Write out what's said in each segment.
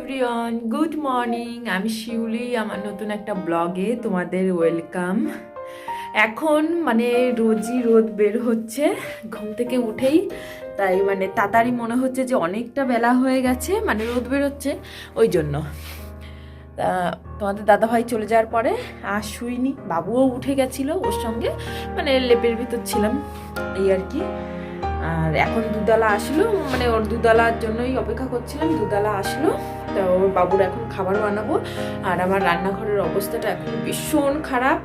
Everyone good morning আমি শিউলি আমার নতুন একটা ব্লগে তোমাদের ওয়েলকাম এখন মানে রোজই রোদ বের হচ্ছে, ঘুম থেকে উঠেই। তাই মানে তাড়াতাড়ি মনে হচ্ছে যে অনেকটা বেলা হয়ে গেছে মানে রোদ বের হচ্ছে, ওই জন্য। তা তোমাদের দাদাভাই চলে যাওয়ার পরে আর শুইনি, বাবুও উঠে গেছিল ওর সঙ্গে মানে লেপের ভিতর ছিলাম, এই আর কি। আর এখন দুধালা আসলো মানে ওর দুধালার জন্যই অপেক্ষা করছিলাম দুধালা আসলো। তো ওর বাবুর এখন খাবার বানাবো আর আমার রান্নাঘরের অবস্থাটা এখন ভীষণ খারাপ।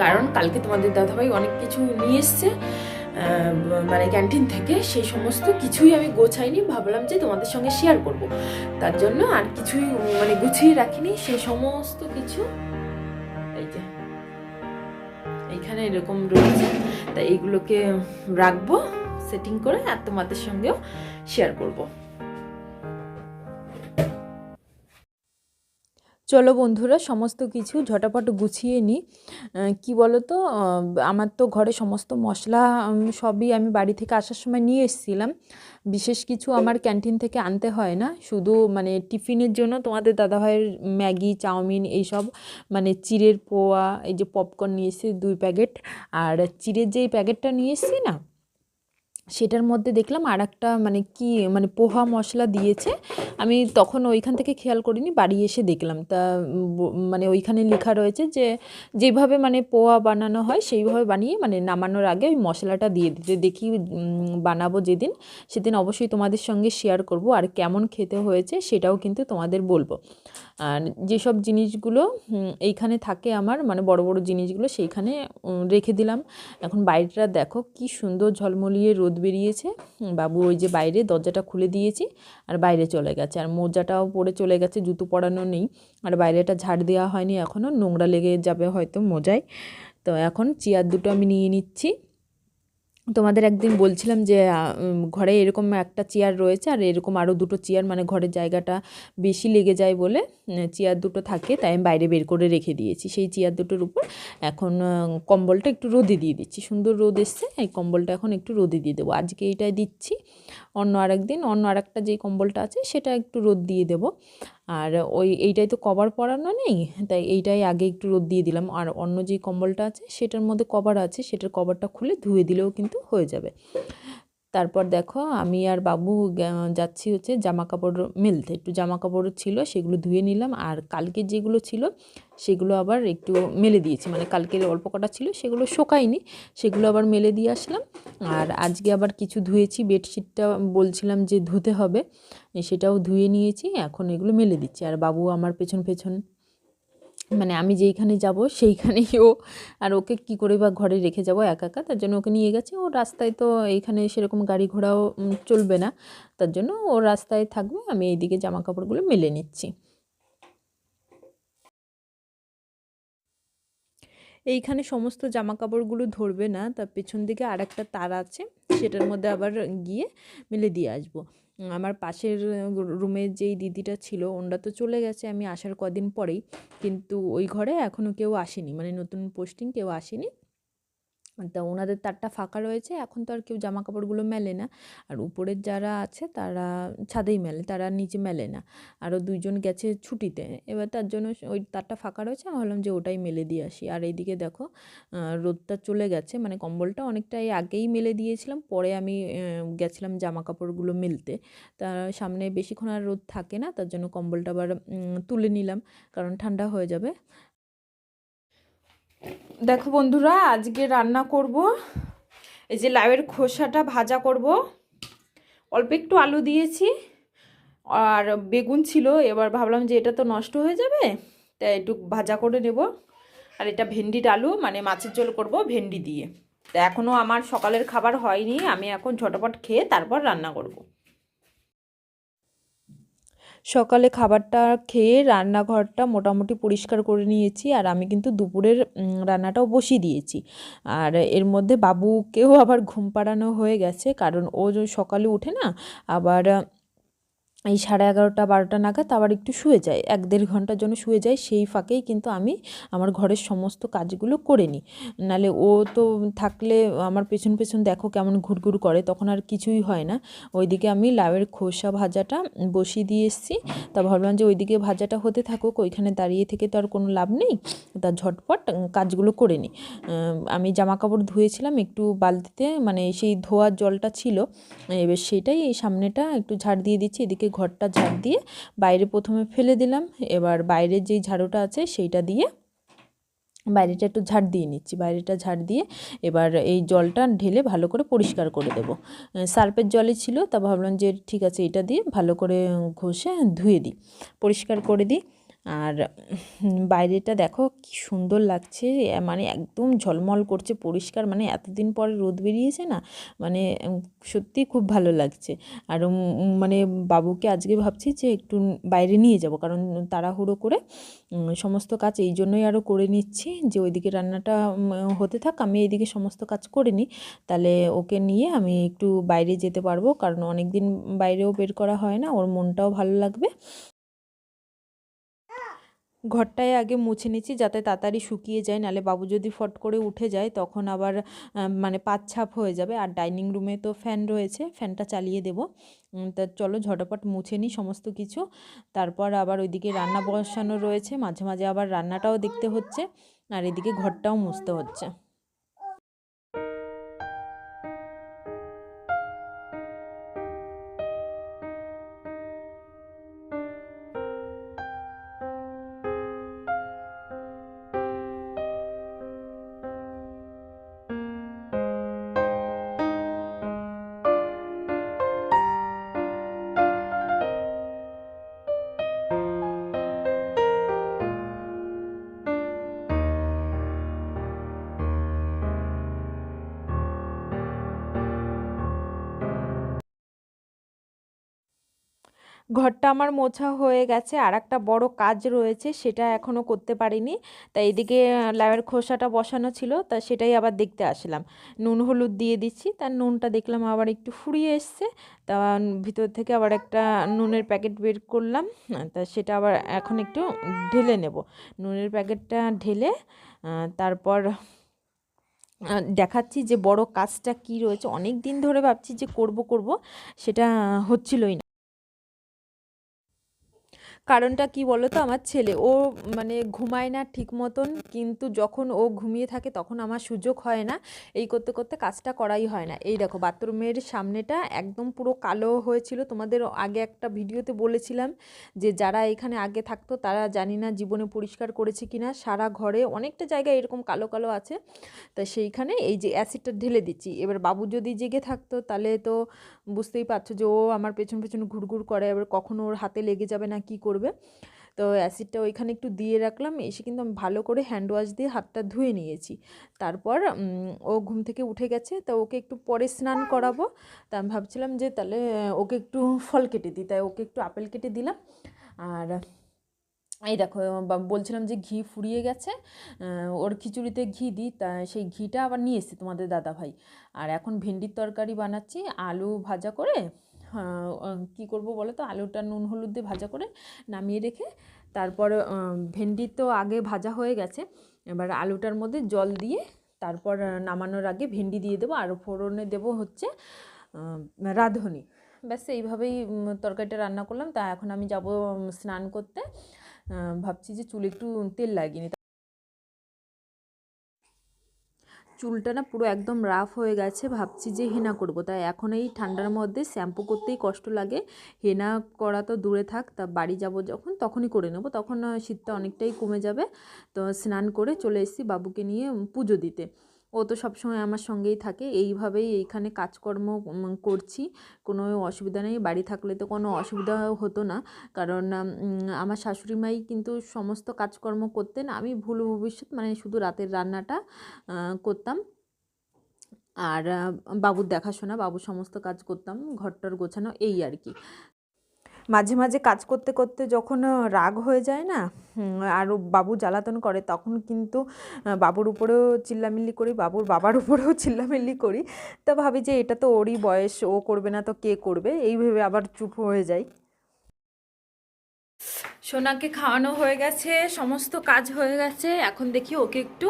কারণ কালকে তোমাদের দাদাভাই অনেক কিছু নিয়ে এসছে মানে ক্যান্টিন থেকে, সেই সমস্ত কিছুই আমি গোছাইনি, ভাবলাম যে তোমাদের সঙ্গে শেয়ার করব। তার জন্য আর কিছুই মানে গুছিয়ে রাখিনি, সেই সমস্ত কিছু। এই যে, এইখানে এরকম রয়েছে, তা এইগুলোকে রাখব সেটিং করে আর তোমাদের সঙ্গেও শেয়ার করব। চলো বন্ধুরা, সমস্ত কিছু ঝটাপট গুছিয়ে নিই কি বলো তো আমার তো ঘরে সমস্ত মশলা সবই আমি বাড়ি থেকে আসার সময় নিয়ে এসেছিলাম। বিশেষ কিছু আমার ক্যান্টিন থেকে আনতে হয় না। শুধু মানে টিফিনের জন্য তোমাদের দাদাভাইয়ের ম্যাগি, চাউমিন এইসব মানে চিড়ের পোয়া, এই যে পপকর্ন নিয়ে এসেছি দুই প্যাকেট। আর চিড়ের যেই প্যাকেটটা নিয়ে এসেছি না সেটার মধ্যে দেখলাম আর একটা মানে কি মানে পোহা মশলা দিয়েছে। আমি তখন ওইখান থেকে খেয়াল করিনি, বাড়ি এসে দেখলাম। তা মানে ওইখানে লেখা রয়েছে যে, যেভাবে মানে পোহা বানানো হয়, সেইভাবে বানিয়ে মানে নামানোর আগে ওই মশলাটা দিয়ে দিতে দেখি বানাবো যেদিন, সেদিন অবশ্যই তোমাদের সঙ্গে শেয়ার করব। আর কেমন খেতে হয়েছে, সেটাও কিন্তু তোমাদের বলব। আর যেসব জিনিসগুলো এইখানে থাকে আমার মানে বড় বড় জিনিসগুলো সেইখানে রেখে দিলাম। এখন বাইরেটা দেখো কি সুন্দর ঝলমলিয়ে রোদ বেরিয়েছে। বাবু ওই যে বাইরে দরজাটা খুলে দিয়েছি আর বাইরে চলে গেছে। আর মোজাটাও পরে চলে গেছে, জুতো পরানো নেই। আর বাইরেটা ঝাড় দেওয়া হয়নি এখনও, নোংরা লেগে যাবে হয়তো মোজায়। তো এখন চেয়ার দুটো আমি নিয়ে নিচ্ছি। তোমাদের একদিন বলছিলাম যে ঘরে এরকম একটা চেয়ার রয়েছে আর এরকম আরও দুটো চেয়ার মানে ঘরের জায়গাটা বেশি লেগে যায় বলে চেয়ার দুটো থাকে তাই আমি বাইরে বের করে রেখে দিয়েছি। সেই চেয়ার দুটোর উপর এখন কম্বলটা একটু রোদে দিয়ে দিচ্ছি। সুন্দর রোদ এসছে, এই কম্বলটা এখন একটু রোদে দিয়ে দেবো। আজকে এইটাই দিচ্ছি, অন্য আরেকদিন অন্য আরেকটা যেই কম্বলটা আছে সেটা একটু রোদ দিয়ে দেবো। আর ওই এইটাই তো কভার পরানো নেই, তাই এইটাই আগে একটু রোদ দিয়ে দিলাম। আর অন্য যে কম্বলটা আছে, সেটার মধ্যে কভার আছে, সেটার কভারটা খুলে ধুয়ে দিলেও কিন্তু হয়ে যাবে। তারপর দেখো আমি আর বাবু যাচ্ছি হচ্ছে জামা কাপড় মেলতে। একটু জামা কাপড় ছিল সেগুলো ধুয়ে নিলাম আর কালকে যেগুলো ছিল সেগুলো আবার একটু মেলে দিয়েছি। মানে কালকের অল্প কটা ছিল সেগুলো শোকায়নি, সেগুলো আবার মেলে দিয়ে আসলাম। আর আজকে আবার কিছু ধুয়েছি, বেডশিটটা বলছিলাম যে ধুতে হবে, সেটাও ধুয়ে নিয়েছি, এখন এগুলো মেলে দিচ্ছি। আর বাবু আমার পেছন পেছন মানে আমি যেইখানে যাব, সেইখানেই ও আর ওকে কি করে বা ঘরে রেখে যাব একা একা, তার জন্য ওকে নিয়ে গেছে। ও রাস্তায় তো এইখানে সেরকম গাড়ি ঘোড়াও চলবে না। তার জন্য ও রাস্তায় থাকবে, আমি এইদিকে জামা কাপড়গুলো মেলে নিচ্ছি। এইখানে সমস্ত জামা কাপড়গুলো ধরবে না, তার পেছন দিকে আর একটা তার আছে, সেটার মধ্যে আবার গিয়ে মেলে দিয়ে আসব। আমার পাশের রুমের যেই দিদিটা ছিল, ওনরা তো চলে গেছে আমি আসার কদিন পরেই। কিন্তু ওই ঘরে এখনও কেউ আসেনি মানে নতুন পোস্টিং কেউ আসেনি। তা ওনাদের তারটা ফাঁকা রয়েছে, এখন তো আর কেউ জামা কাপড়গুলো মেলে না। আর উপরের যারা আছে তারা ছাদেই মেলে, তারা নিচে মেলে না। আরও দুইজন গেছে ছুটিতে, এবার তার জন্য ওই তারটা ফাঁকা রয়েছে, আমি ভাবলাম যে ওটাই মেলে দিয়ে আসি। আর এইদিকে দেখো রোদটা চলে গেছে মানে কম্বলটা অনেকটাই আগেই মেলে দিয়েছিলাম, পরে আমি গেছিলাম জামা কাপড়গুলো মেলতে। তা সামনে বেশিক্ষণ আর রোদ থাকে না, তার জন্য কম্বলটা আবার তুলে নিলাম, কারণ ঠান্ডা হয়ে যাবে। দেখো বন্ধুরা, আজকে রান্না করব। এই যে লাউয়ের খোসাটা ভাজা করব। অল্প একটু আলু দিয়েছি, আর বেগুন ছিল। এবার ভাবলাম যে এটা তো নষ্ট হয়ে যাবে, তাই একটু ভাজা করে নেব। আর এটা ভেন্ডির আলু মানে মাছের ঝোল করব ভেন্ডি দিয়ে। তা এখনও আমার সকালের খাবার হয়নি, আমি এখন ঝটপট খেয়ে তারপর রান্না করব। সকালে খাবারটা খেয়ে রান্নাঘরটা মোটামুটি পরিষ্কার করে নিয়েছি আর আমি কিন্তু দুপুরের রান্নাটাও বসিয়ে দিয়েছি। আর এর মধ্যে বাবুকেও আবার ঘুম পাড়ানো হয়ে গেছে কারণ ও সকালে উঠে না, আবার এই সাড়ে এগারোটা, বারোটা নাগাদ আবার একটু শুয়ে যায় এক দেড় ঘণ্টার জন্য শুয়ে যায় সেই ফাঁকেই কিন্তু আমি আমার ঘরের সমস্ত কাজগুলো করে নিই। নালে ও তো থাকলে আমার পেছন পেছন দেখো কেমন ঘুরঘুর করে, তখন আর কিছুই হয় না। ওইদিকে আমি লাউয়ের খোসা ভাজাটা বসিয়ে দিয়ে এসেছি। তা ভাবলাম যে ওইদিকে ভাজাটা হতে থাকুক, ওইখানে দাঁড়িয়ে থেকে তো আর কোনো লাভ নেই। তা ঝটপট কাজগুলো করে নিই। আমি জামা কাপড় ধুয়েছিলাম, একটু বালতিতে মানে সেই ধোয়ার জলটা ছিল। এবার সেটাই এই সামনেটা একটু ঝাড় দিয়ে দিচ্ছি, এদিকে ঘরটা ঝাড় দিয়ে বাইরে প্রথমে ফেলে দিলাম। এবার বাইরের যেই ঝাড়ুটা আছে সেইটা দিয়ে বাইরেটা একটু ঝাড় দিয়ে নিচ্ছি। বাইরেটা ঝাড় দিয়ে এবার এই জলটা ঢেলে ভালো করে পরিষ্কার করে দেব। সার্পের জলে ছিল, তা ভাবলাম যে ঠিক আছে, এটা দিয়ে ভালো করে ঘষে ধুয়ে দিই। পরিষ্কার করে দিই। আর বাইরেটা দেখো কি সুন্দর লাগছে মানে একদম ঝলমল করছে পরিষ্কার মানে এতদিন পরে রোদ বেরিয়েছে না মানে উম, সত্যিই খুব ভালো লাগছে। আর মানে বাবুকে আজকে ভাবছি যে একটু বাইরে নিয়ে যাব কারণ তাড়াহুড়ো করে সমস্ত কাজ এই জন্যই আরও করে নিচ্ছি যে ওইদিকে রান্নাটা হতে থাক আমি এইদিকে সমস্ত কাজ করে নিই তাহলে ওকে নিয়ে আমি একটু বাইরে যেতে পারব কারণ অনেক দিন বাইরেও বের করা হয় না ওর মনটাও ভালো লাগবে। ঘরটায় আগে মুছে নিচ্ছি যাতে তাড়াতাড়ি শুকিয়ে যায়, নালে বাবু যদি ফট করে উঠে যায় তখন আবার মানে মানে ছাপ হয়ে যাবে। আর ডাইনিং রুমে তো ফ্যান রয়েছে, ফ্যানটা চালিয়ে দেব। তা চলো ঝটপট মুছে নিই সমস্ত কিছু। তারপর আবার ওইদিকে রান্না বসানো রয়েছে, মাঝে মাঝে আবার রান্নাটাও দেখতে হচ্ছে। আর এদিকে ঘরটাও মুছতে হচ্ছে। ঘরটা আমার মোছা হয়ে গেছে আর একটা বড় কাজ রয়েছে, সেটা এখনও করতে পারিনি। তাই এদিকে লাউয়ের খোসাটা বসানো ছিল, তা সেটাই আবার দেখতে আসলাম। নুন, হলুদ দিয়ে দিচ্ছি তার নুনটা দেখলাম আবার একটু ফুরিয়ে এসছে, তা ভিতর থেকে আবার একটা নুনের প্যাকেট বের করলাম তা সেটা আবার এখন একটু ঢেলে নেব। নুনের প্যাকেটটা ঢেলে তারপর দেখাচ্ছি যে বড় কাজটা কি রয়েছে। অনেক দিন ধরে ভাবছি যে করব করব, সেটা হচ্ছিলই না। কারণটা কি বলো তো আমার ছেলে, ও মানে ঘুমায় না ঠিক মতন, কিন্তু যখন ও ঘুমিয়ে থাকে তখন আমার সুযোগ হয় না। এই করতে করতে কাজটা করাই হয় না। এই দেখো, বাথরুমের সামনেটা একদম পুরো কালো হয়েছিল। তোমাদের আগে একটা ভিডিওতে বলেছিলাম যে, যারা এখানে আগে থাকতো তারা জানি না জীবনে পরিষ্কার করেছে কি না সারা ঘরে অনেকটা জায়গায় এরকম কালো কালো আছে। তা সেইখানে এই যে অ্যাসিডটা ঢেলে দিচ্ছি। এবার বাবু যদি জেগে থাকতো তাহলে তো বুঝতেই পারছ যে, ও আমার পেছন পেছন ঘুরঘুর করে। এবার কখন ওর হাতে লেগে যাবে না, কি করবে? তো অ্যাসিডটা ওইখানে একটু দিয়ে রাখলাম, এসে কিন্তু আমি ভালো করে হ্যান্ড ওয়াশ দিয়ে হাতটা ধুয়ে নিয়েছি। তারপর ও ঘুম থেকে উঠে গেছে, তা ওকে একটু পরে স্নান করাবো। তা আমি ভাবছিলাম যে তাহলে ওকে একটু ফল কেটে দিই, তাই ওকে একটু আপেল কেটে দিলাম। আর এই দেখো বলছিলাম যে ঘি ফুরিয়ে গেছে ওর খিচুড়িতে ঘি দিই, তা সেই ঘিটা আবার নিয়ে এসেছি তোমাদের দাদা ভাই আর এখন ভেন্ডির তরকারি বানাচ্ছি, আলু ভাজা করে কী করব বলো তো? আলুটা নুন, হলুদ দিয়ে ভাজা করে নামিয়ে রেখে তারপর ভেন্ডি তো আগে ভাজা হয়ে গেছে। এবার আলুটার মধ্যে জল দিয়ে তারপর নামানোর আগে ভেন্ডি দিয়ে দেবো। আর ফোড়নে দেবো হচ্ছে রাঁধুনি। ব্যাস, এইভাবেই তরকারিটা রান্না করলাম। তা এখন আমি যাব স্নান করতে। ভাবছি যে চুলে একটু তেল লাগিয়ে নিই চুলটা না পুরো একদম রাফ হয়ে গেছে, ভাবছি যে হেনা করব। তাই এখন এই ঠান্ডার মধ্যে শ্যাম্পু করতেই কষ্ট লাগে। হেনা করা তো দূরে থাক, তা বাড়ি যাব যখন, তখনই করে নেব। তখন শীতটা অনেকটাই কমে যাবে। তো স্নান করে চলে এসেছি বাবুকে নিয়ে পুজো দিতে। ও তো সবসময় আমার সঙ্গেই থাকে। এইভাবেই এইখানে কাজকর্ম করছি। কোনো অসুবিধা নেই। বাড়ি থাকলে তো কোনো অসুবিধা হতো না। কারণ আমার শাশুড়ি মাই কিন্তু সমস্ত কাজকর্ম করতেন। আমি ভুল ভবিষ্যৎ মানে শুধু রাতের রান্নাটা করতাম। আর বাবুর দেখাশোনা, বাবুর সমস্ত কাজ করতাম। ঘরটর গোছানো, এই আর কি। মাঝে মাঝে কাজ করতে করতে যখন রাগ হয়ে যায় না আর বাবু জ্বালাতন করে তখন কিন্তু বাবুর উপরেও চিল্লামিল্লি করি বাবুর বাবার উপরেও চিল্লামিল্লি করি। তো ভাবি যে এটা তো ওরই বয়স ও করবে না তো কে করবে? এই ভেবে আবার চুপ হয়ে যাই। সোনাকে খাওয়ানো হয়ে গেছে সমস্ত কাজ হয়ে গেছে এখন দেখি ওকে একটু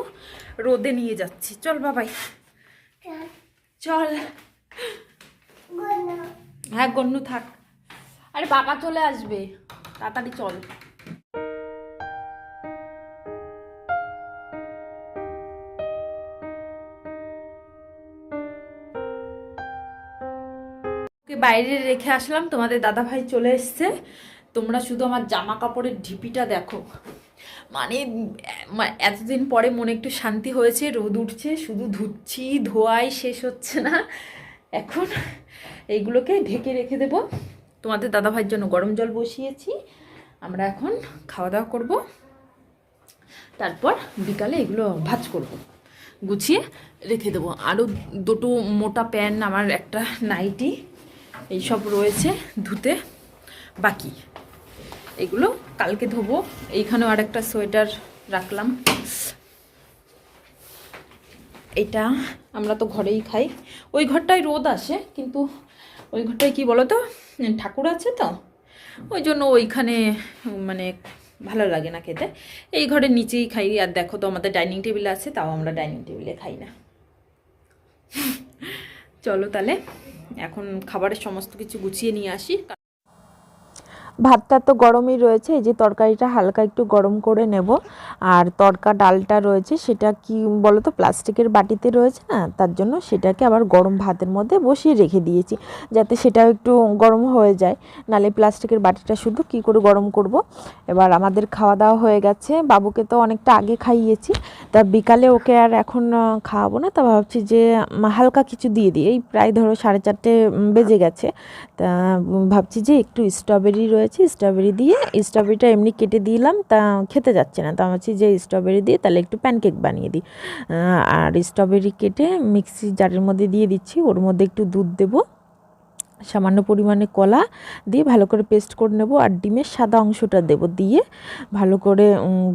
রোদে নিয়ে যাচ্ছি। চল বাবাই। চল। হ্যাঁ গন্নু থাক। আরে বাবা চলে আসবে। তাড়াতাড়ি চল। বাইরে রেখে আসলাম, তোমাদের দাদা ভাই চলে এসছে। তোমরা শুধু আমার জামা কাপড়ের ঢিপিটা দেখো। মানে এতদিন পরে মনে একটু শান্তি হয়েছে, রোদ উঠছে, শুধু ধুচ্ছি, ধোয়াই শেষ হচ্ছে না। এখন এইগুলোকে ঢেকে রেখে দেব। তোমাদের দাদা ভাইয়ের জন্য গরম জল বসিয়েছি। আমরা এখন খাওয়া দাওয়া করব। তারপর বিকালে এগুলো ভাজ করব। গুছিয়ে রেখে দেবো। আরও দুটো মোটা প্যান আমার একটা নাইটি এইসব রয়েছে ধুতে বাকি। এগুলো কালকে ধোবো। এইখানেও আর একটা সোয়েটার রাখলাম। এটা আমরা তো ঘরেই খাই। ওই ঘরটায় রোদ আসে, কিন্তু ওই ঘরটায় কি বলো তো? ঠাকুর আছে তো? ওই জন্য ওইখানে মানে ভালো লাগে না খেতে। এই ঘরের নিচেই খাই, আর দেখো তো আমাদের ডাইনিং টেবিল আছে, তাও আমরা ডাইনিং টেবিলে খাই না। চলো তাহলে, এখন খাবারের সমস্ত কিছু গুছিয়ে নিয়ে আসি। ভাতটা তো গরমই রয়েছে, এই যে তরকারিটা হালকা একটু গরম করে নেব। আর তরকা ডালটা রয়েছে, সেটা কি বলো তো প্লাস্টিকের বাটিতে রয়েছে না, তার জন্য সেটাকে আবার গরম ভাতের মধ্যে বসিয়ে রেখে দিয়েছি, যাতে সেটাও একটু গরম হয়ে যায়। নালে প্লাস্টিকের বাটিটা শুধু কি করে গরম করব? এবার আমাদের খাওয়া দাওয়া হয়ে গেছে, বাবুকে তো অনেকটা আগে খাইয়েছি, তা বিকালে ওকে আর এখন খাওয়াবো না, তা ভাবছি যে হালকা কিছু দিয়ে দিই, এই প্রায় ধরো সাড়ে চারটে বেজে গেছে, তা ভাবছি যে একটু স্ট্রবেরি রয়েছে স্ট্রবেরি দিয়ে। স্ট্রবেরিটা এমনি কেটে দিলাম, তা খেতে যাচ্ছে না। তা ভাবছি যে স্ট্রবেরি দিয়ে তাহলে একটু প্যানকেক বানিয়ে দিই। আর স্ট্রবেরি কেটে মিক্সি জারের মধ্যে দিয়ে দিচ্ছি, ওর মধ্যে একটু দুধ দেবো। সামান্য পরিমাণে কলা দিয়ে ভালো করে পেস্ট করে নেব আর ডিমের সাদা অংশটা দেব দিয়ে ভালো করে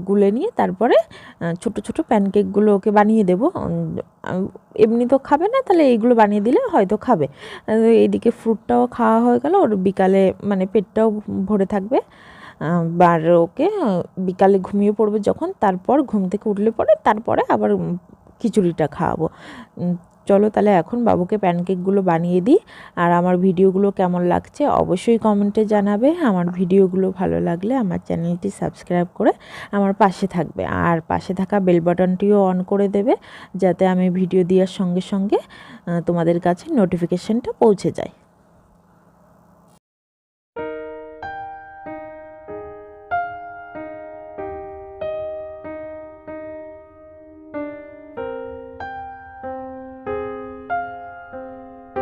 গুলে নিয়ে তারপরে ছোট ছোট প্যানকেকগুলো ওকে বানিয়ে দেব। এমনি তো খাবে না, তাহলে এইগুলো বানিয়ে দিলে হয়তো খাবে। এইদিকে ফ্রুটটাও খাওয়া হয়ে গেল, ওর বিকালে মানে পেটটাও ভরে থাকবে। আর ওকে, বিকালে ঘুমিয়ে পড়বে যখন, তারপর ঘুম থেকে উঠলে পরে, তারপরে আবার খিচুড়িটা খাওয়াবো। চলো তাহলে এখন বাবুকে প্যানকেকগুলো বানিয়ে দিই। আর আমার ভিডিওগুলো কেমন লাগছে অবশ্যই কমেন্টে জানাবে। আমার ভিডিওগুলো ভালো লাগলে আমার চ্যানেলটি সাবস্ক্রাইব করে আমার পাশে থাকবে। আর পাশে থাকা বেল বাটনটিও অন করে দেবে, যাতে আমি ভিডিও দেওয়ার সঙ্গে সঙ্গে তোমাদের কাছে নোটিফিকেশানটা পৌঁছে যায়।